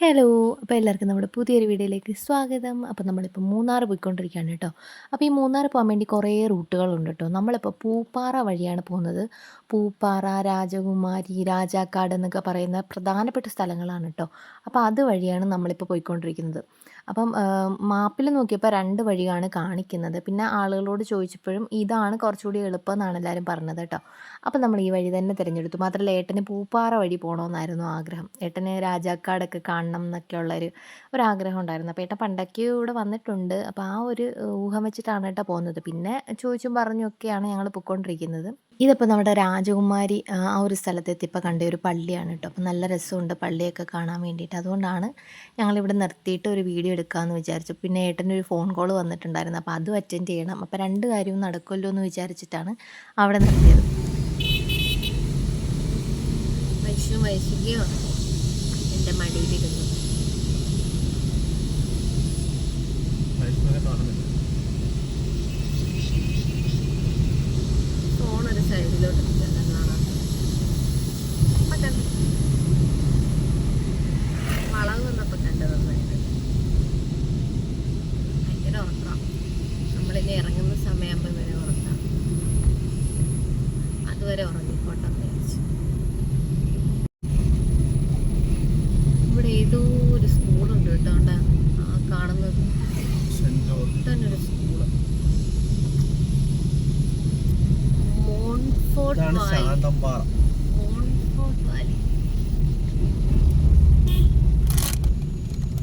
Hello അപ്പോൾ എല്ലാവർക്കും നമ്മുടെ പുതിയൊരു വീഡിയോയിലേക്ക് സ്വാഗതം. അപ്പോൾ നമ്മളിപ്പോൾ മൂന്നാർ പോയിക്കൊണ്ടിരിക്കുകയാണ് കേട്ടോ. അപ്പോൾ ഈ മൂന്നാർ പോകാൻ വേണ്ടി കുറേ റൂട്ടുകളുണ്ട് കേട്ടോ. നമ്മളിപ്പോൾ പൂപ്പാറ വഴിയാണ് പോകുന്നത്. പൂപ്പാറ രാജകുമാരി രാജാക്കാട് എന്നൊക്കെ പറയുന്ന പ്രധാനപ്പെട്ട സ്ഥലങ്ങളാണ് കേട്ടോ. അപ്പോൾ അത് വഴിയാണ് നമ്മളിപ്പോൾ പോയിക്കൊണ്ടിരിക്കുന്നത്. അപ്പം മാപ്പിൽ നോക്കിയപ്പോൾ രണ്ട് വഴിയാണ് കാണിക്കുന്നത്. പിന്നെ ആളുകളോട് ചോദിച്ചപ്പോഴും ഇതാണ് കുറച്ചുകൂടി എളുപ്പം എന്നാണ് എല്ലാവരും പറഞ്ഞത് കേട്ടോ. അപ്പം നമ്മൾ ഈ വഴി തന്നെ തിരഞ്ഞെടുത്തു. മാത്രമല്ല ഏട്ടന് പൂപ്പാറ വഴി പോകണമെന്നായിരുന്നു ആഗ്രഹം. ഏട്ടന് രാജാക്കാടൊക്കെ കാണണം എന്നൊക്കെ ഉള്ളൊരു ഒരാഗ്രഹം ഉണ്ടായിരുന്നു. അപ്പോൾ ഏട്ടൻ പണ്ടൊക്കെ ഇവിടെ വന്നിട്ടുണ്ട്. അപ്പോൾ ആ ഒരു ഊഹം വെച്ചിട്ടാണ് ഏട്ടാ പോകുന്നത്. പിന്നെ ചോദിച്ചും പറഞ്ഞൊക്കെയാണ് ഞങ്ങൾ പൊയ്ക്കൊണ്ടിരിക്കുന്നത്. ഇതിപ്പോൾ നമ്മുടെ രാജകുമാരി ആ ഒരു സ്ഥലത്തെത്തിയപ്പോൾ കണ്ട ഒരു പള്ളിയാണ് കേട്ടോ അപ്പോൾ നല്ല രസമുണ്ട് പള്ളിയൊക്കെ കാണാൻ വേണ്ടിയിട്ട്. അതുകൊണ്ടാണ് ഞങ്ങളിവിടെ നിർത്തിയിട്ട് ഒരു വീഡിയോ എടുക്കാമെന്ന് വിചാരിച്ചു. പിന്നെ ഏട്ടനൊരു ഫോൺ കോൾ വന്നിട്ടുണ്ടായിരുന്നു. അപ്പോൾ അതും അറ്റൻഡ് ചെയ്യണം. അപ്പോൾ രണ്ട് കാര്യവും നടക്കുമല്ലോ എന്ന് വിചാരിച്ചിട്ടാണ് അവിടെ നിർത്തിയത്. എന്റെ മടിയിലിരുന്നു. ഫോണൊരു സൈഡിലോട്ട് കാണാം അപ്പം കണ്ടു വളവ് വന്നപ്പോൾ കണ്ടത് നന്നായിട്ട്. ഭയങ്കര ഉറക്കം നമ്മളിനി ഇറങ്ങുന്ന സമയമാകുമ്പോൾ വരെ ഉറക്കാം. അതുവരെ ഉറങ്ങിക്കോട്ടെ വിചാരിച്ചു. ഇവിടെ ഏതോ ഒരു സ്കൂളുണ്ട് കേട്ടോ ആ കാണുന്നത്. തന്നെ ഒരു സ്കൂൾ ഇതാണ് ശാന്തമ്പാറ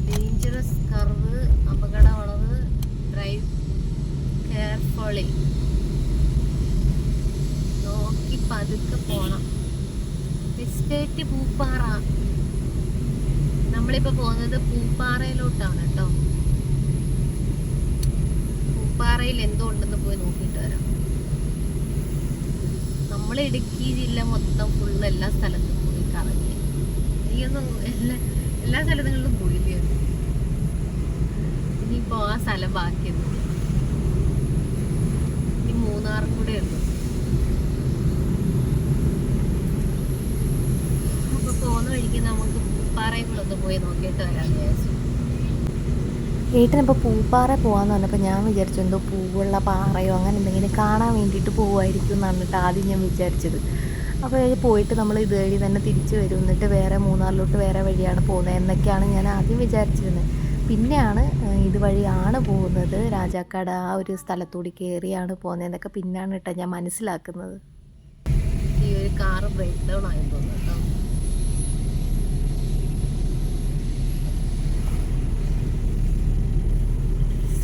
ഡേഞ്ചറസ് കർവ് അപകട വളവ് ഡ്രൈവ് കെയർഫുള്ളി നോക്കി പതുക്കെ പോണം. എസ്റ്റേറ്റ് പൂപ്പാറ. നമ്മളിപ്പോ പോകുന്നത് പൂപ്പാറയിലോട്ടാണ് കേട്ടോ. പൂപ്പാറയിൽ എന്തോ ഉണ്ടെന്ന് പോയി നോക്കിയിട്ട് വരാം. നമ്മൾ ഇടുക്കി ജില്ല മൊത്തം ഫുള്ള് എല്ലാ സ്ഥലത്തും പോയി കറങ്ങി. എനിക്കൊന്നും എല്ലാ എല്ലാ സ്ഥലങ്ങളിലും പോയില്ലേ? ഇനിയിപ്പോ ആ സ്ഥലം ബാക്കിയൊന്നും ഇനി മൂന്നാറും കൂടെ ഉള്ളു. അപ്പൊ പോകുന്ന വഴിക്ക് നമുക്ക് പറയുമ്പോഴൊന്ന് പോയി നോക്കിയിട്ട് വരാമെന്ന് വിചാരിച്ചു. ഏട്ടനിപ്പോൾ പൂപ്പാറ പോകാന്ന് പറഞ്ഞപ്പോൾ ഞാൻ വിചാരിച്ചു എന്തോ പൂവുള്ള പാറയോ അങ്ങനെ എന്തെങ്കിലും കാണാൻ വേണ്ടിയിട്ട് പോകുമായിരിക്കും എന്നാണ് കേട്ടോ ആദ്യം ഞാൻ വിചാരിച്ചത്. അപ്പോൾ പോയിട്ട് നമ്മൾ ഇത് വഴി തന്നെ തിരിച്ചു വരും. എന്നിട്ട് വേറെ മൂന്നാറിലോട്ട് വേറെ വഴിയാണ് പോകുന്നത് എന്നൊക്കെയാണ് ഞാൻ ആദ്യം വിചാരിച്ചിരുന്നത് പിന്നെയാണ് ഇതുവഴിയാണ് പോകുന്നത്. രാജാക്കാട് ആ ഒരു സ്ഥലത്തൂടി കയറിയാണ് പോകുന്നത് എന്നൊക്കെ പിന്നെയാണ് കേട്ടോ ഞാൻ മനസ്സിലാക്കുന്നത്. ഈ ഒരു കാർ ബ്രേക്ക് ഡൗൺ ആയി തോന്നുന്നു കേട്ടോ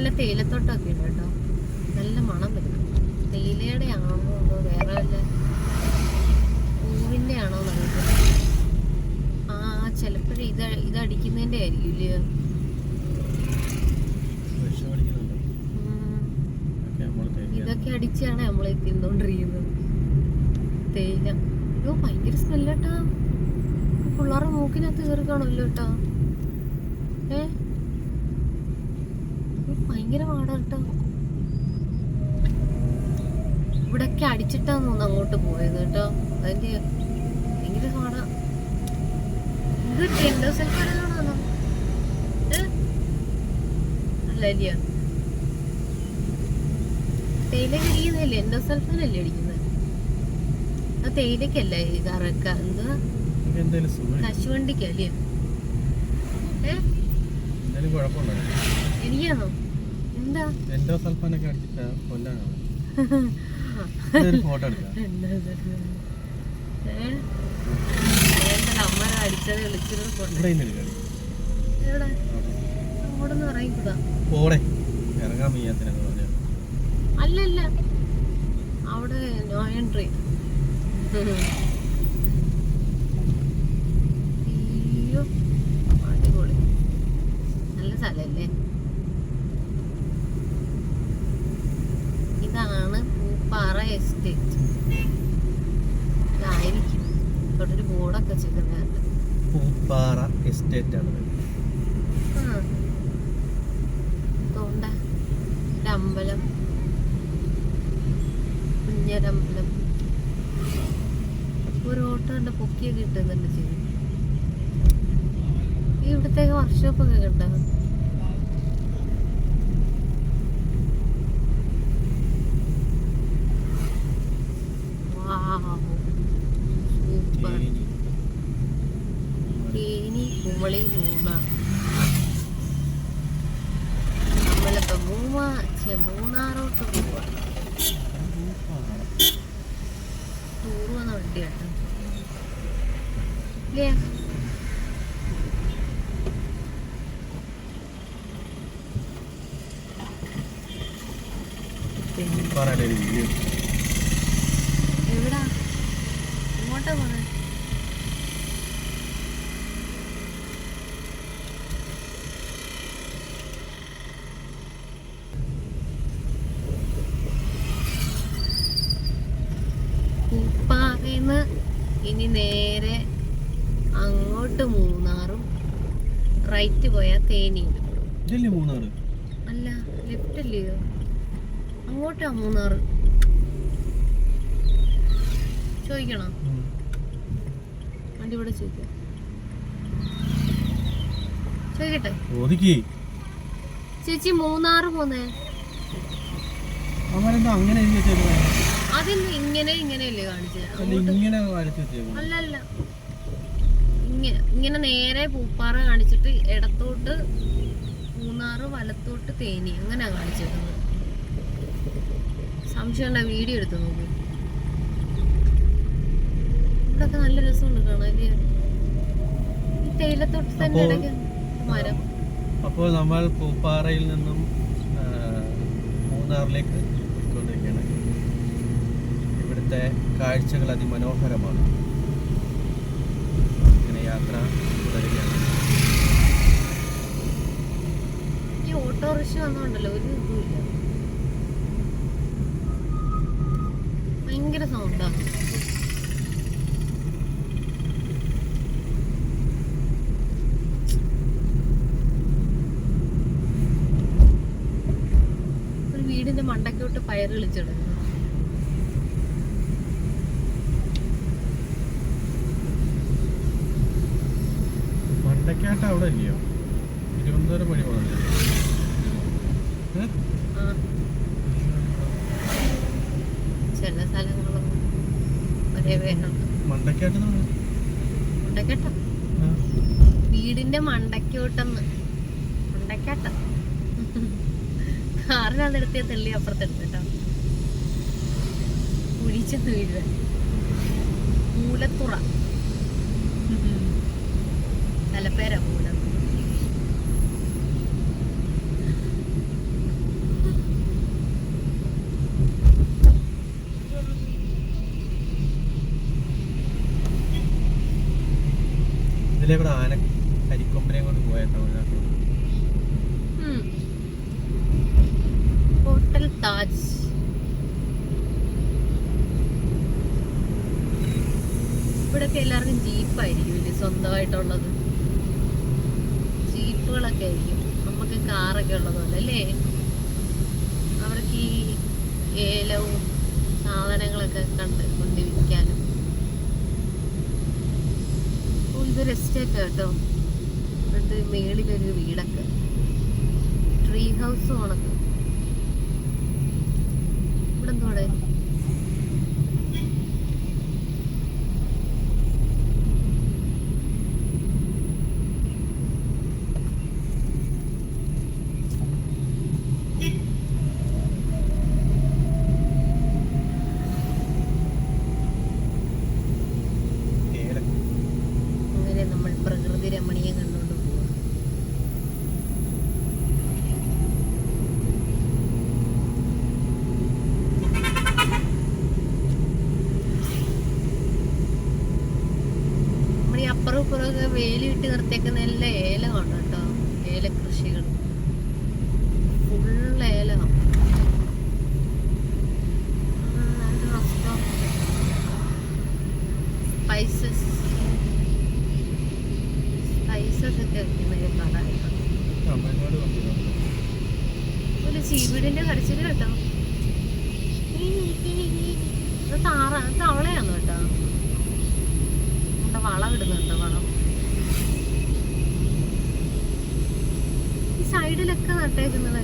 നല്ല തേയിലത്തോട്ടമൊക്കെ ഉണ്ട് കേട്ടോ. നല്ല മണം വരും. തേയിലയുടെ ആണോ അതോ വേറെ വല്ല പൂവിന്റെ ആണോ എന്നറിയില്ല ആ ചിലപ്പോഴും ഇത് ഇതടിക്കുന്നതിന്റെ ആയിരിക്കും ഇല്ലയോ ഇതൊക്കെ അടിച്ചാണ് നമ്മൾ തിന്നോണ്ടിരിക്കുന്നത്. തേയില. അയ്യോ ഭയങ്കര സ്മെല്ലാട്ടാ പിള്ളേരുടെ മൂക്കിനകത്ത് കയറി കാണുമല്ലോ കേട്ടോ. ഏ? ഇത് ഭയങ്കര പാടാട്ടോ. ഇവിടൊക്കെ അടിച്ചിട്ടാന്ന് തോന്നുന്നു അങ്ങോട്ട് പോയത് കേട്ടോ. അതിന്റെ ഭയങ്കര പാടാ. അല്ല അല്ലയോ അടിക്കുന്നില്ലേ എൻഡോസൾഫാനല്ലേ അടിക്കുന്നത് ആ തേയിലക്കല്ല ഈ കറക്ക? എന്താ? കശുവണ്ടിക്കല്ലേ? ഏ? എനിക്കാണോ? എന്താ? എൻഡോ അടിച്ചിട്ട് ഫോട്ടോ എടുക്കാം. അമ്മ അടിച്ചത് വിളിച്ചിരുന്ന് കൊണ്ട് ഇവിടെ നിന്ന് എടുക്കാം. എവിടെ? അങ്ങോട്ട് ഒന്ന് ഇറങ്ങിക്കൂടാ. പോടെ. ഇറങ്ങാൻ വയ്യാത്തിനൊക്കെ പറഞ്ഞു അല്ലല്ല. അവിടെ നോ എൻട്രി അയ്യോ. അടിപൊളി. നല്ല സ്ഥലല്ലേ? ഇതാണ് പൂപ്പാറ എസ്റ്റേറ്റ്. ഇതായിരിക്കും. ഇവിടെ ഒരു ബോർഡൊക്കെ ചെയ്തിട്ടുണ്ട് പൂപ്പാറ എസ്റ്റേറ്റ് ആണ്. തോണ്ട അമ്പലം കുഞ്ഞരമ്പലം. ഒരു ഓട്ടോ ഉണ്ട് പൊക്കിയൊക്കെ കിട്ടുന്നുണ്ട് ചെയ്യും. ഇവിടത്തേക്ക് വർക്ക്ഷോപ്പ് ഒക്കെ കണ്ട സൂപ്പർ തേനി. തേനി കുമളി മൂന്നാർ നമ്മളിപ്പോ മൂന്നാ ഛെ, മൂന്നാറോട്ട് പോവാ പൂപ്പാറ. ടൂർ വന്ന വണ്ടിയാട്ടോ ഇല്ലേ പൂപ്പാറയുടെ ഒരു വീഡിയോ എവിടാ ഇങ്ങോട്ടാ പോണേ പൂപ്പാറയിന്ന് ഇനി നേരെ അങ്ങോട്ട് മൂന്നാറും റൈറ്റ് പോയാൽ തേനിയും അല്ല ലെഫ്റ്റ് അല്ലയോ? അങ്ങോട്ടാ മൂന്നാർ ചോദിക്കണോ? വണ്ടി ഇവിടെ ചോദിക്കാം. ചോദിക്കട്ടെ? ചേച്ചി മൂന്നാറ് പോന്നേ. അങ്ങനെ എഴുതി ഇങ്ങനെ ഇങ്ങനെയല്ലേ കാണിച്ചത് അല്ല ഇങ്ങനെ നേരെ പൂപ്പാറ കാണിച്ചിട്ട് ഇടത്തോട്ട് മൂന്നാറ് വലത്തോട്ട് തേനി. അങ്ങനെ കാണിച്ചേക്കുന്നത്. സംശയം ഉണ്ട വീഡിയോ എടുത്തു നോക്ക്. ഇവിടൊക്കെ നല്ല രസമുണ്ട് കാണാൻ. തേയിലത്തോട്ട് തന്നെ ഇടയ്ക്ക് മരം. അപ്പോൾ നമ്മൾ പൂപ്പാറയിൽ നിന്നും മൂന്നാറിലേക്ക് ഇവിടുത്തെ കാഴ്ചകൾ അതിമനോഹരമാണ്. ഇങ്ങനെ യാത്ര തുടരുകയാണ്. ഈ ഒരു ഭയങ്കര ഒരു വീടിന്റെ മണ്ടക്കോട്ട് പയർ കളിച്ചിടുന്നു. മണ്ടക്കാട്ട് അവിടെ ഇല്ലയോ? തിരുവനന്തപുരം വഴി പോകുന്നത് ആ ചില സ്ഥലങ്ങളും ഒരേ വേണം മണ്ടക്കാട്ട് മണ്ടക്കട്ട വീടിന്റെ മണ്ടക്കോട്ടെന്ന്. മണ്ടക്കാട്ട കാറിനകത്ത് എടുത്തേ തെള്ളി അപ്പുറത്തെടുത്തിട്ടോ കുഴിച്ചെന്ന് വീഴുക മൂലത്തുറ. തലപ്പേര മൂലം ഇതിലെ കൂടെ ആന കരിക്കൊമ്പനെ കൊണ്ട് പോയ തമിഴ്നാട്ടിൽ ഹോട്ടൽ താജ്. ഇവിടൊക്കെ എല്ലാവർക്കും ജീപ്പായിരിക്കും ഇല്ലേ സ്വന്തമായിട്ടുള്ളത്? ജീപ്പുകളൊക്കെ ആയിരിക്കും. നമുക്ക് കാറൊക്കെ ഉള്ളതുപോലെ അല്ലേ? അവർക്ക് ഈ ഏലവും സാധനങ്ങളൊക്കെ കണ്ട് കൊണ്ട് വിൽക്കാനും ഇതൊരു എസ്റ്റേറ്റ് കേട്ടോ എന്നിട്ട് മേളിലൊരു വീടൊക്കെ. ട്രീ ഹൗസും ഉണക്ക് ഇവിടെ എന്തോടെ ചീവീടിന്റെ കരച്ചിൽ കേട്ടോ. താറ തവളയാണ് കേട്ടോ. നമ്മുടെ വളം ഇടുന്നുണ്ട് വളം. ഈ സൈഡിലൊക്കെ നട്ടേക്കുന്നത്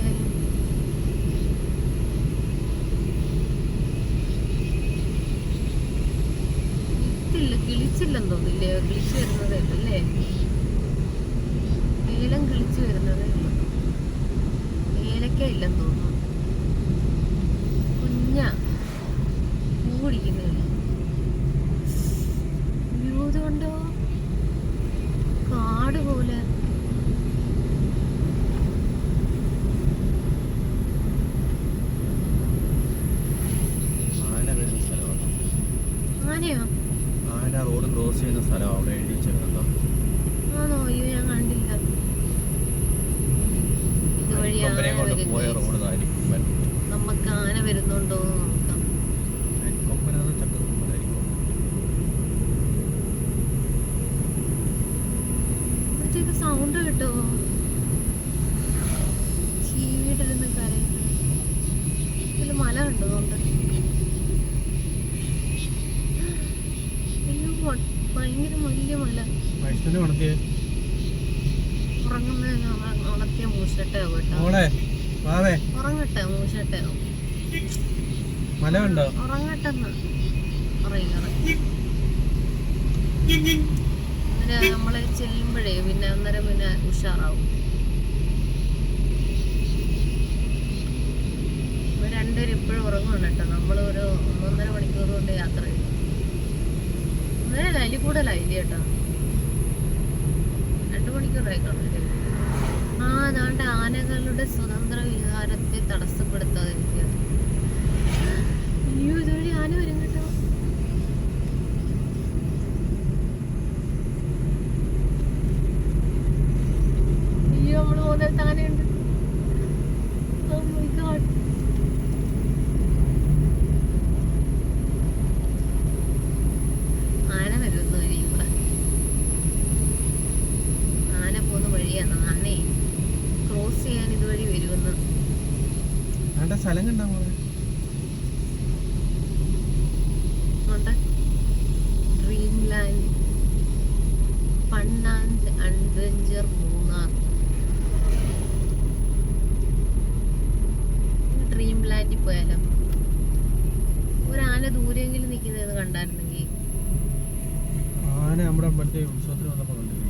കിളിച്ചില്ലെന്ന് തോന്നില്ലേ കിളിച്ചു വരുന്നതേ ഉള്ളൂ അല്ലേ ഏലം കിളിച്ചു വരുന്നതേ ഉള്ളൂ ഏലക്ക ഇല്ലെന്ന് തോന്നുന്നു. കുഞ്ഞ പൂ പിടിക്കുന്നില്ല വ്യൂ കാട് പോലെ. ആനയോ? ആന റോഡ് ക്രോസ് ചെയ്യുന്ന സ്ഥലം അവിടെ എഴുതി വെച്ചിട്ടുണ്ടോ ആണോ അയ്യോ ഞാൻ കണ്ടില്ല ഇതുവഴി ആന അരിക്കൊമ്പനെ കൊണ്ട് പോയ വരുന്നു റോഡ് ആയിരിക്കും നമുക്ക് ആന വരുന്നുണ്ടോ എന്ന് നോക്കാം അരിക്കൊമ്പനാണ് ചക്കക്കൊമ്പനായിരിക്കും ഇവിടത്തേക്ക് സൗണ്ട് കിട്ടുമോ ചീവിട്ടിരുന്ന് കരയുന്നു ഇതിൽ മല കണ്ടതുകൊണ്ട് അയ്യോ വ- ഭയങ്കര വലിയ മല വൈഷ്ണവനെ ഉണർത്തിയേ കേട്ടോ. മോളെ വാവേ. ഉറങ്ങട്ടെ ഉറങ്ങട്ടെന്ന് അന്നേരം നമ്മൾ ചെല്ലുമ്പോഴേ പിന്നെ അന്നേരം പിന്നെ ഉഷാറാവും. ഇവർ രണ്ടുപേരും ഇപ്പോഴും ഉറങ്ങുവാണ് കേട്ടോ. നമ്മൾ ഒരു ഒന്നൊന്നര മണിക്കൂർ കൊണ്ട് യാത്ര ചെയ്തു അന്നേരം അതിൽ കൂടുതലായില്ല കേട്ടോ. അതാണ്ട് ആനകളുടെ സ്വതന്ത്ര വിഹാരത്തെ തടസ്സപ്പെടുത്താതിരിക്കുക. അയ്യോ ഇതുവഴി ആന വരും കേട്ടോ. അയ്യോ നമ്മൾ പോകുന്നിടത്ത് ആനയുണ്ട് Oh my God. ആന വരുന്നു വഴി ഇവിടെ ആന പോകുന്ന വഴിയാണ് ആനയെ ക്രോസ് ചെയ്യാൻ ഇതുവഴി വരുമെന്ന് ആണ്ട സ്ഥലം കണ്ടാ മോളെ dream land fun and adventure Munnar. Dream ലാൻഡിൽ പോയാലോ? ഒരു ആന ദൂരെങ്കിലും നിൽക്കുന്നത് കണ്ടായിരുന്നെങ്കിൽ. ആന നമ്മുടെ മറ്റേ ഉത്സവത്തിന് വന്നപ്പോ കണ്ടില്ലേ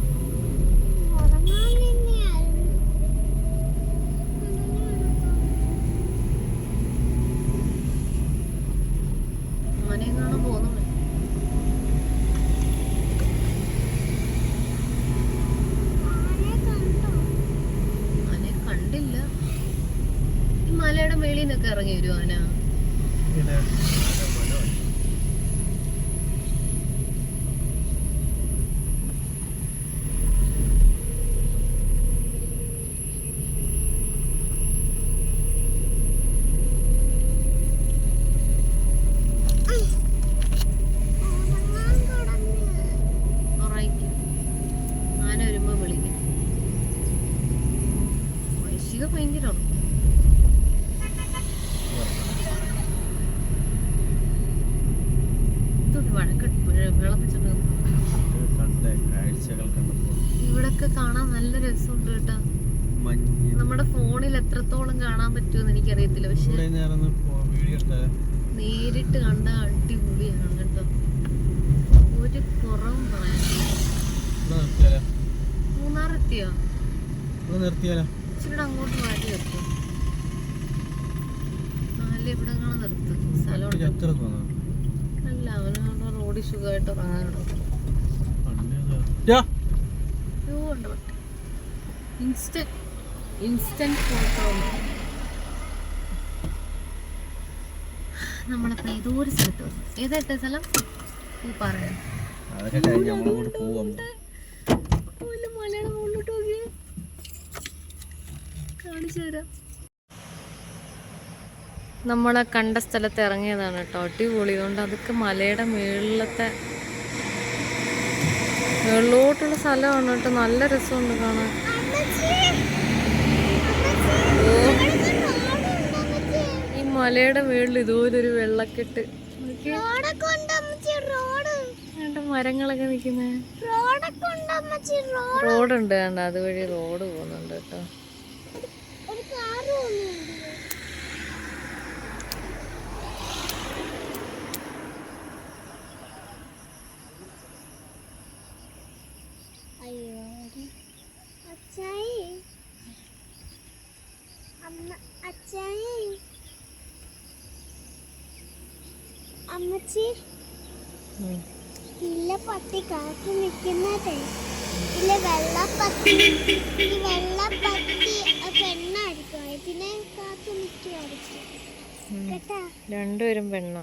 ആനയെ കാണാൻ പോകുന്നു ആനയെ കണ്ടില്ല മലയുടെ നിന്നൊക്കെ ഇറങ്ങി വരും ആന പിന്നെ ആന വനമായി. ഉറങ്ങിക്കും ആന വരുമ്പോ വിളിക്കും വൈശിക ഭയങ്കരമാണ് ഇതൊരു വഴക്കെട്ട് വിളപ്പിച്ചിട്ട് ഇത് കണ്ട കാഴ്ചകൾ കണ്ടപ്പോൾ ഇവിടൊക്കെ കാണാൻ നല്ല രസമുണ്ട് കേട്ടോ മഞ്ഞ് നമ്മുടെ ഫോണിൽ എത്രത്തോളം കാണാൻ പറ്റുമെന്ന് എനിക്കറിയത്തില്ല. പക്ഷെ നേരിട്ട് കണ്ട അടിപൊളിയാണ് കേട്ടോ. ഒരു കുറവും മൂന്നാർ എത്തിയോ നിർത്തിയാലോ? ഇച്ചിരി അങ്ങോട്ട് മാറ്റി വെക്കും. നാല് ഇവിടെ കാണാൻ നിർത്തും സ്ഥലം അല്ല അവനവിടെ റോഡിൽ സുഖമായിട്ട് ഇറങ്ങാനുണ്ടോ ഇൻസ്റ്റന്റ് ഇൻസ്റ്റന്റ് ഫോട്ടോ നമ്മളിപ്പോ ഏതോ ഒരു സ്ഥലത്ത് വന്നു. ഏതാ ഇട്ട സ്ഥലം? പോവാം. മലയുടെ മുകളിലോട്ട് നോക്കിയേ. കാണിച്ചു തരാം. നമ്മളെ കണ്ട സ്ഥലത്ത് ഇറങ്ങിയതാണ് കേട്ടോ. അടിപൊളി. അതുകൊണ്ട് അതൊക്കെ മലയുടെ മുകളിലത്തെ മുകളിലോട്ടുള്ള സ്ഥലമാണ് കേട്ടോ. നല്ല രസമുണ്ട് കാണാൻ. ഈ മലയുടെ മേളിൽ ഇതുപോലൊരു വെള്ളക്കെട്ട്. മരങ്ങളൊക്കെ നിൽക്കുന്നേ. റോഡുണ്ട് കണ്ട അതുവഴി റോഡ് പോകുന്നുണ്ട് കേട്ടോ അയ്യോ അച്ചായി അമ്മ അച്ചായി ഇല്ല പട്ടി കാത്തു നിൽക്കുന്നതേ. ഇല്ല വെള്ളപ്പത്തി ഈ വെള്ളപ്പത്തി പെണ്ണായിരിക്കും. ഇതിനെ കാത്തു നിൽക്കുമായിരിക്കും ഉം. കേട്ടാ? രണ്ടുപേരും പെണ്ണ.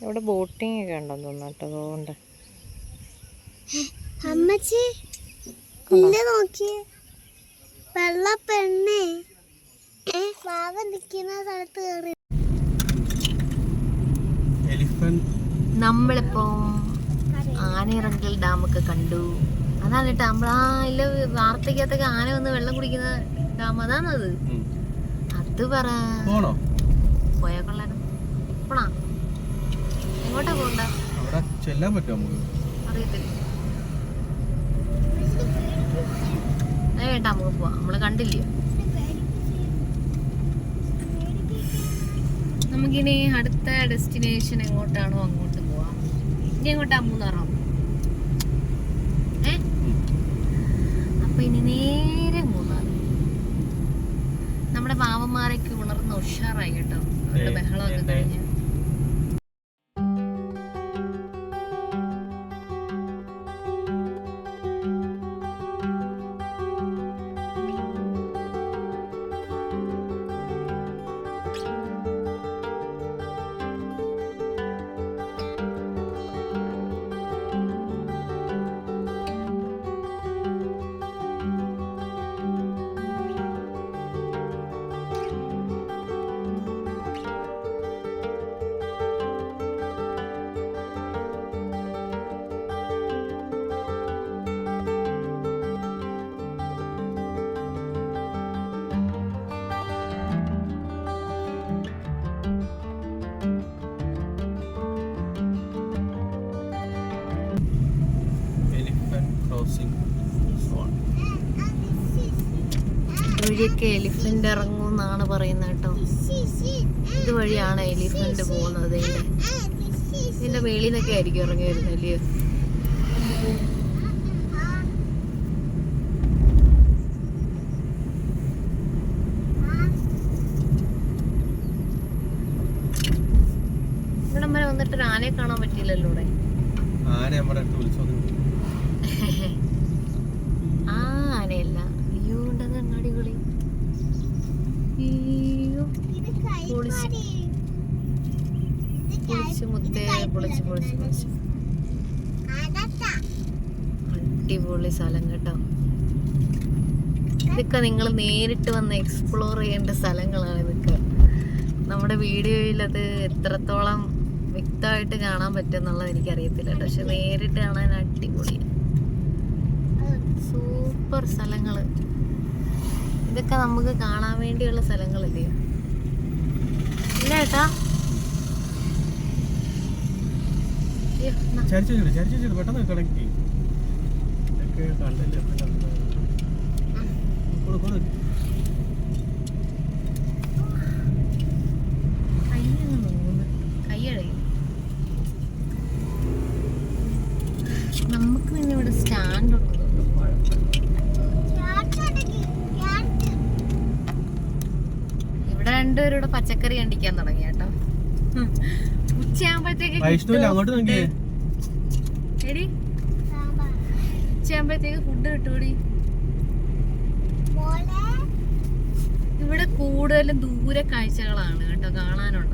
ഇവിടെ ബോട്ടിംഗ് ഒക്കെ ഉണ്ടെന്ന് തോന്നാട്ടോ അതുകൊണ്ട്. അമ്മച്ചി നോക്കിയേ? വെള്ള പെണ്ണേ. നമ്മളിപ്പോ ആനയിറങ്കൽ ഡാമൊക്കെ കണ്ടു. അതാണ് കേട്ടോ നമ്മൾ ആ ഇല്ല വാർത്തക്കകത്തൊക്കെ ആന വന്ന് വെള്ളം കുടിക്കുന്ന ഡാം അതാണത് അത്? പറ. പോയാ കൊള്ളാനും പോണാ? എങ്ങോട്ടാ പോകണ്ട ചെല്ലാൻ പറ്റുമോ അറിയത്തില്ല. അത് വേണ്ട നമുക്ക് പോവാം. നമ്മൾ കണ്ടില്ലയോ നമുക്കിനി അടുത്ത ഡെസ്റ്റിനേഷൻ എങ്ങോട്ടാണോ അങ്ങോട്ട് പോവാം. ഇനി എങ്ങോട്ടാ മൂന്നാറോ ഏ? അപ്പൊ ഇനി നേരെ മൂന്നാർ നമ്മുടെ പാവന്മാരൊക്കെ ഉണർന്ന് ഉഷാറായി കേട്ടോ. അവരുടെ ബഹളമൊക്കെ. കഴിഞ്ഞ്. ഇതുവഴിയൊക്കെ എലിഫന്റ് ഇറങ്ങും എന്നാണ് പറയുന്നത് കേട്ടോ. ഇത് വഴിയാണ് എലിഫന്റ് പോകുന്നത് ഇതിന്റെ മേളിൽ നിന്നൊക്കെ ആയിരിക്കും ഇറങ്ങി വരുന്നത് അല്ലയോ ഇവിടെ വന്നിട്ട് ആനയെ കാണാൻ പറ്റിയില്ലല്ലോ ഇവിടെ? ആന നമ്മുടെ വിളിച്ചു വന്നു ആ ആനയല്ല അയ്യോ ഉണ്ടത് അടിപൊളി അയ്യോ ഇത് പൊളിച്ച്. കൈപ്പാടി പൊളിച്ച് മുത്തേ പൊളിച്ച് പൊളിച്ച് പൊളിച്ച്. അകത്താ. അടിപൊളി സ്ഥലം കേട്ടോ. ഇതൊക്കെ നിങ്ങൾ നേരിട്ട് വന്ന് എക്സ്പ്ലോർ ചെയ്യേണ്ട സ്ഥലങ്ങളാണ് ഇതൊക്കെ. നമ്മുടെ വീഡിയോയിൽ അത് എത്രത്തോളം വ്യക്തമായിട്ട് കാണാൻ പറ്റും എന്നുള്ളത് എനിക്കറിയത്തില്ല കേട്ടോ. പക്ഷെ നേരിട്ട് കാണാൻ അടിപൊളി. സൂപ്പർ സ്ഥലങ്ങൾ ഇതൊക്കെ നമുക്ക് കാണാൻ വേണ്ടിയുള്ള സ്ഥലങ്ങളല്ലേ? ഇല്ല ഏട്ടാ അയ്യോ, ന- ചരിച്ചു ചരിച്ചു പെട്ടെന്ന് ഇതൊക്കെ കണ്ടില്ല നമുക്ക് പിന്നെ ഇവിടെ സ്റ്റാൻഡ് ഉള്ളതുകൊണ്ട് ഇവിടെ രണ്ടുപേരും പച്ചക്കറി കണ്ടിക്കാൻ തുടങ്ങി കേട്ടോ. ഉച്ചയാകുമ്പോഴത്തേക്ക് ഉച്ചയാകുമ്പോഴത്തേക്ക് ഫുഡ്. കിട്ടൂടി. ഇവിടെ കൂടുതലും ദൂര കാഴ്ചകളാണ് കേട്ടോ കാണാനുള്ളത്.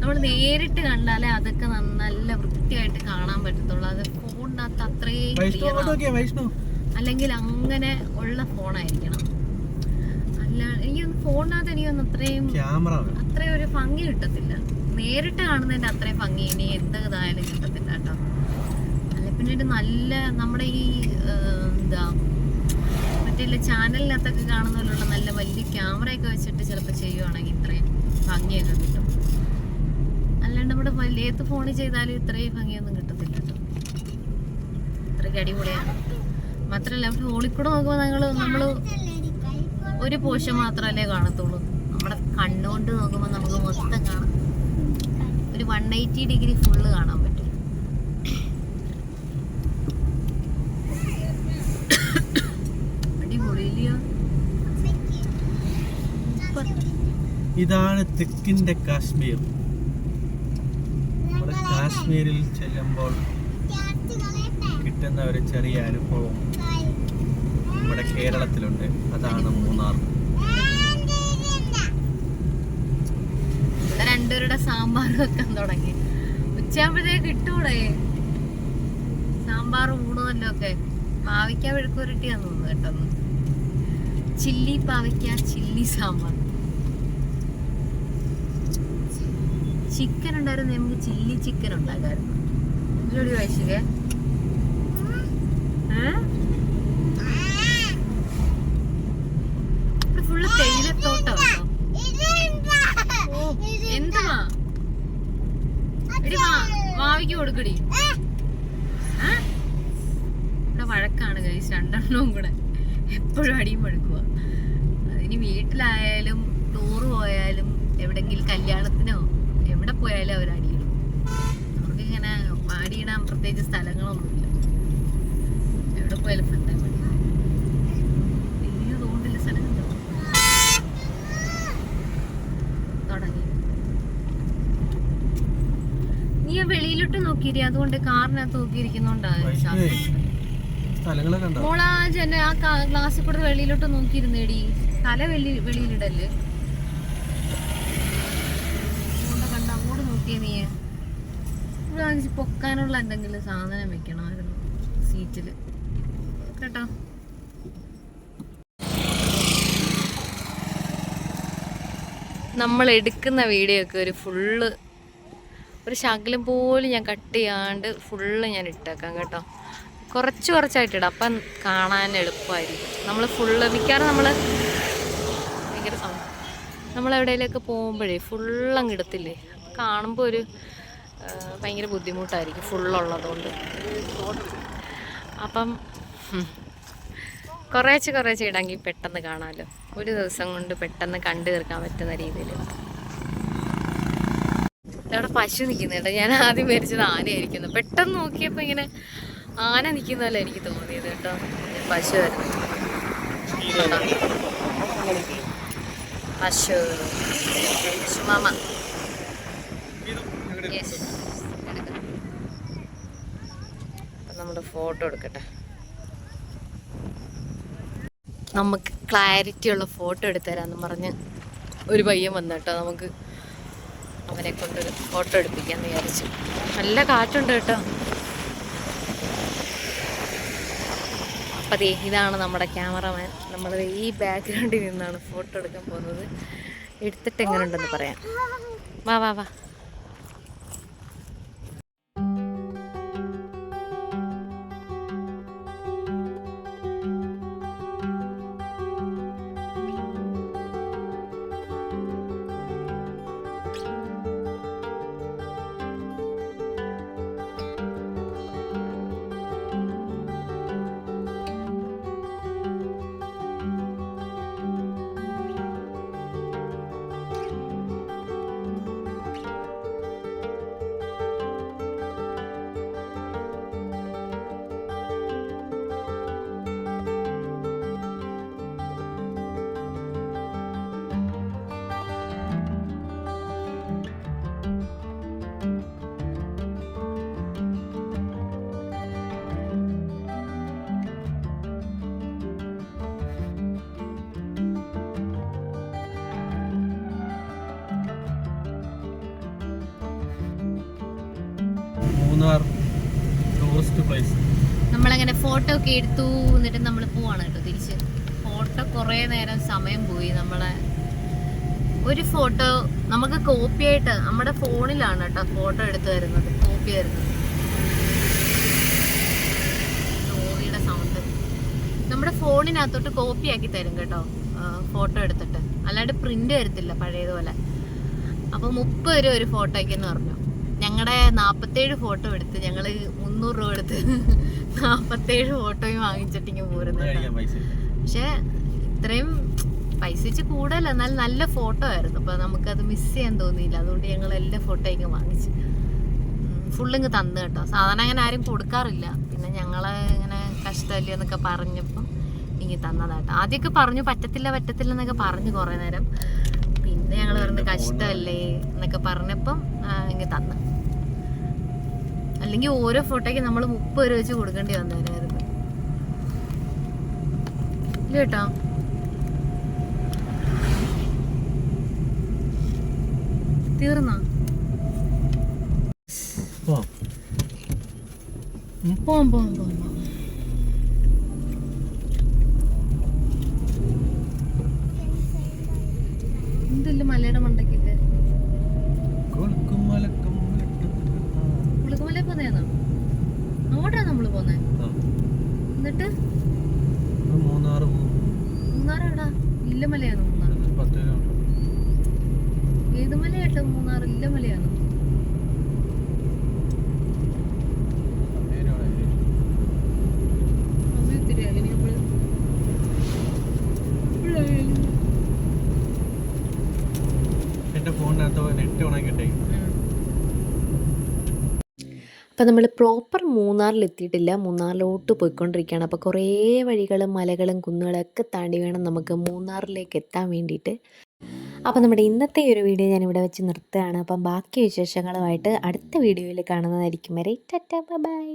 നമ്മൾ നേരിട്ട് കണ്ടാലേ അതൊക്കെ നല്ല വൃത്തിയായിട്ട് കാണാൻ പറ്റത്തുള്ളൂ. അത് ഫോണിനകത്ത് അത്രയും അല്ലെങ്കിൽ അങ്ങനെ ഉള്ള ഫോണായിരിക്കണം. അല്ല എനിക്കൊന്ന് ഫോണിനകത്ത് എനിക്കൊന്ന് അത്രയും ക്യാമറ അത്രയും ഒരു ഭംഗി കിട്ടത്തില്ല. നേരിട്ട് കാണുന്നതിന്റെ അത്രയും ഭംഗി ഇനി എന്ത് ഇതായാലും കിട്ടത്തില്ല കേട്ടോ. അല്ല പിന്നീട് നല്ല നമ്മുടെ ഈ എന്താ മറ്റേ ചാനലിനകത്തൊക്കെ കാണുന്ന പോലുള്ള നല്ല വലിയ ക്യാമറയൊക്കെ വെച്ചിട്ട് ചിലപ്പോൾ ചെയ്യുവാണെങ്കിൽ ഇത്രയും ഭംഗിയൊക്കെ കിട്ടും. അല്ലാണ്ട് നമ്മുടെ ഏത് ഫോണിൽ ചെയ്താലും ഇത്രയും ഭംഗിയൊന്നും കിട്ടത്തില്ല കേട്ടോ. ഇത്രയ്ക്ക് അടിപൊളിയാണ്. മാത്രമല്ല ഫോണിൽ കൂടെ നോക്കുമ്പോൾ ഞങ്ങൾ നമ്മൾ ഒരു പോഷൻ മാത്രമല്ലേ കാണത്തുള്ളൂ. നമ്മുടെ കണ്ണുകൊണ്ട് നോക്കുമ്പോൾ നമുക്ക് മൊത്തം കാണാം. ഒരു വൺ എയ്റ്റി ഡിഗ്രി ഫുള്ള് കാണാൻ പറ്റും. ഇതാണ് തെക്കിന്റെ കാശ്മീർ. നമ്മുടെ കാശ്മീരിൽ ചെല്ലുമ്പോൾ കിട്ടുന്ന ഒരു ചെറിയ അനുഭവം. നമ്മുടെ കേരളത്തിലുണ്ട്. അതാണ് മൂന്നാർ. രണ്ടുപേരുടെ സാമ്പാർ വെക്കാൻ തുടങ്ങി. ഉച്ചയാകുമ്പോഴത്തേക്ക് കിട്ടൂടെ? സാമ്പാർ ഊണുമല്ലോ ഒക്കെ. പാവയ്ക്ക വെഴുക്കുരുട്ടിയാന്ന് തോന്നുന്നു കേട്ടോ ചില്ലി പാവയ്ക്ക ചില്ലി സാമ്പാർ. ചിക്കൻ ഉണ്ടായിരുന്നു നമുക്ക് ചില്ലി ചിക്കൻ ഉണ്ടാക്കായിരുന്നു. ജോലി വയസ്സിലെ ഇവിടെ ഫുള്ള് തേയിലത്തോട്ടം കേട്ടോ എന്തുവാ എടി വാ വാവിക്ക് കൊടുക്കടി? ഇവിടെ വഴക്കാണ് കൈസ് രണ്ടെണ്ണവും കൂടെ. എപ്പോഴും അടിയും വഴക്കുക ഇനി വീട്ടിലായാലും ടൂറ് പോയാലും എവിടെങ്കിലും കല്യാണത്തിനോ എവിടെ പോയാലും അവർ അടിയിടും. അവർക്കിങ്ങനെ പാടിയിടാൻ പ്രത്യേകിച്ച് സ്ഥലങ്ങളൊന്നുമില്ല. എവിടെ പോയാലും ഫണ്ടാൻ മതി വലിയ തോണ്ടില്ല സ്ഥലം കണ്ടോ? തുടങ്ങി ആ വെളിയിലോട്ട് നോക്കിയിരിക്കും അതുകൊണ്ട് കാറിനകത്ത് നോക്കിയിരിക്കുന്നോണ്ടാ വൈഷ്ണവേ സ്ഥലങ്ങളൊക്കെ ഉണ്ടോ? മോളാ ജന ആ ഗ്ലാസ് ഗ്ലാസ്സിൽ കൂടെ വെളിയിലോട്ട് നോക്കിയിരുന്നേടി. തല വെളി വെളിയിലിടൽ. അങ്ങോട്ട് കണ്ട അങ്ങോട്ട് നോക്കിയേ നീ. ഇവിടെ വാങ്ങിച്ച് പൊക്കാനുള്ള എന്തെങ്കിലും സാധനം വെക്കണമായിരുന്നു സീറ്റിൽ. കേട്ടോ? നമ്മൾ എടുക്കുന്ന വീഡിയോ ഒക്കെ ഒരു ഫുള്ള് ഒരു ശകലം പോലും ഞാൻ കട്ട് ചെയ്യാണ്ട് ഫുള്ള് ഞാൻ ഇട്ടേക്കാം കേട്ടോ. കുറച്ച് കുറച്ചായിട്ട് ഇടാം. അപ്പം കാണാൻ എളുപ്പമായിരിക്കും. നമ്മൾ ഫുള്ള് മിക്കവാറും നമ്മൾ ഭയങ്കര സമയം നമ്മൾ എവിടെയെങ്കിലൊക്കെ പോകുമ്പോഴേ ഫുള്ളങ്ങ് ഇടത്തില്ലേ? കാണുമ്പോൾ ഒരു ഭയങ്കര ബുദ്ധിമുട്ടായിരിക്കും ഫുള്ളുള്ളതുകൊണ്ട്. അപ്പം കുറേശ്ശെ കുറേശ്ശെ ഇടാമെങ്കിൽ പെട്ടെന്ന് കാണാമല്ലോ ഒരു ദിവസം കൊണ്ട് പെട്ടെന്ന് കണ്ടു തീർക്കാൻ പറ്റുന്ന രീതിയിൽ അവിടെ പശു നിൽക്കുന്നുണ്ട് ഞാൻ ആദ്യം മരിച്ചത് ആനയായിരിക്കുന്നു. പെട്ടെന്ന് നോക്കിയപ്പോൾ ഇങ്ങനെ ആന നിൽക്കുന്ന പോലെ എനിക്ക് തോന്നിയത് കേട്ടോ. പശു പശു. മാമ. നമ്മുടെ ഫോട്ടോ എടുക്കട്ടെ. നമുക്ക് ക്ലാരിറ്റി ഉള്ള ഫോട്ടോ എടുത്തരാന്ന് പറഞ്ഞ് ഒരു പയ്യൻ വന്നു കേട്ടോ. നമുക്ക് അവനെ കൊണ്ടൊരു ഫോട്ടോ എടുപ്പിക്കാൻ വിചാരിച്ചു. നല്ല കാറ്റുണ്ട് കേട്ടോ. അപ്പം ഇതാണ് നമ്മുടെ ക്യാമറമാൻ. നമ്മൾ ഈ ബാക്ക്ഗ്രൗണ്ടിൽ നിന്നാണ് ഫോട്ടോ എടുക്കാൻ പോകുന്നത്. എടുത്തിട്ട് എങ്ങനെ ഉണ്ടെന്ന് പറയാം. വാ വാ വാ. മൂന്നാർ ടൂറിസ്റ്റ് പ്ലേസ് നമ്മളങ്ങനെ ഫോട്ടോ ഒക്കെ എടുത്തു എന്നിട്ട് നമ്മൾ പോവാണ് കേട്ടോ തിരിച്ച്. ഫോട്ടോ കുറേ നേരം സമയം പോയി. നമ്മളെ ഒരു ഫോട്ടോ നമുക്ക് കോപ്പി ആയിട്ട് നമ്മുടെ ഫോണിലാണ് കേട്ടോ ഫോട്ടോ എടുത്തു തരുന്നത്. കോപ്പി തരുന്നത്. ലോറിയുടെ സൗണ്ട് നമ്മുടെ ഫോണിനകത്തോട്ട് കോപ്പി ആക്കി തരും കേട്ടോ. ഫോട്ടോ എടുത്തിട്ട്. അല്ലാണ്ട് പ്രിന്റ് തരത്തില്ല പഴയതുപോലെ. അപ്പൊ മുപ്പത് രൂപ ഒരു ഫോട്ടോയ്ക്ക് എന്ന് പറഞ്ഞു. ഞങ്ങളുടെ നാപ്പത്തേഴ് ഫോട്ടോ എടുത്ത് ഞങ്ങൾ മുന്നൂറ് രൂപ എടുത്ത് നാപ്പത്തേഴ് ഫോട്ടോയും വാങ്ങിച്ചിട്ടിങ്ങ് പോരുന്നു ഫുഡ് കേട്ടോ. കഴിക്കാൻ പൈസ ഇല്ല. പക്ഷെ ഇത്രയും പൈസ വെച്ച് കൂടുതലല്ല എന്നാലും നല്ല ഫോട്ടോ ആയിരുന്നു. അപ്പൊ നമുക്കത് മിസ് ചെയ്യാൻ തോന്നിയില്ല. അതുകൊണ്ട് ഞങ്ങൾ എല്ലാ ഫോട്ടോ ഇങ്ങ് വാങ്ങിച്ചു. ഫുള്ളിങ് തന്നു കേട്ടോ. സാധാരണ അങ്ങനെ ആരും കൊടുക്കാറില്ല. പിന്നെ ഞങ്ങളെ ഇങ്ങനെ കഷ്ടമല്ലേ എന്നൊക്കെ പറഞ്ഞപ്പം ഇങ്ങി തന്നതാട്ടോ. ആദ്യമൊക്കെ പറഞ്ഞു പറ്റത്തില്ല പറ്റത്തില്ല എന്നൊക്കെ പറഞ്ഞു കുറേ നേരം. പിന്നെ ഞങ്ങൾ പറഞ്ഞു കഷ്ടമല്ലേ എന്നൊക്കെ പറഞ്ഞപ്പം ഇങ്ങി തന്നു. അല്ലെങ്കിൽ ഓരോ ഫോട്ടോയ്ക്ക് നമ്മൾ മുപ്പത് രൂപ വെച്ച് കൊടുക്കേണ്ടി വന്നേനായിരുന്നു. ഇല്ല കേട്ടോ. തീർന്നോ? പോവാം. പോവാം പോവാം. എന്തില്ല മലയുടെ മണ്ടയ്ക്കൊക്കെ കൊളുക്കും മലക്കും മലക്കും. കുളുക്കുമല പോന്നേന്നോ അങ്ങോട്ടാണ് നമ്മൾ പോന്നെ ആ. എന്നിട്ട് ഇപ്പൊ മൂന്നാറ് പോകും. മൂന്നാർ എവിടാ ഇല്ലമലയാണോ മൂന്നാർ ഒരു പത്ത് കിലോമീറ്റർ ഏത് മലയാട്ടോ മൂന്നാർ നേരെ അവിടെ. സമയം ഒത്തിരി ആയില്ലേ? ഇനി നമ്മൾ എപ്പോഴായാലും. എന്റെ ഫോണിനകത്ത് നെറ്റ് ഉണങ്ങിട്ടെ അപ്പം നമ്മൾ പ്രോപ്പർ മൂന്നാറിൽ എത്തിയിട്ടില്ല മൂന്നാറിലോട്ട് പോയിക്കൊണ്ടിരിക്കുകയാണ്. അപ്പോൾ കുറേ വഴികളും മലകളും കുന്നുകളൊക്കെ താണ്ടി വേണം നമുക്ക് മൂന്നാറിലേക്ക് എത്താൻ വേണ്ടിയിട്ട്. അപ്പോൾ നമ്മുടെ ഇന്നത്തെ ഒരു വീഡിയോ ഞാൻ ഇവിടെ വെച്ച് നിർത്തുകയാണ്. അപ്പം ബാക്കി വിശേഷങ്ങളുമായിട്ട് അടുത്ത വീഡിയോയിൽ കാണുന്നതായിരിക്കും വരെ. Tata bye.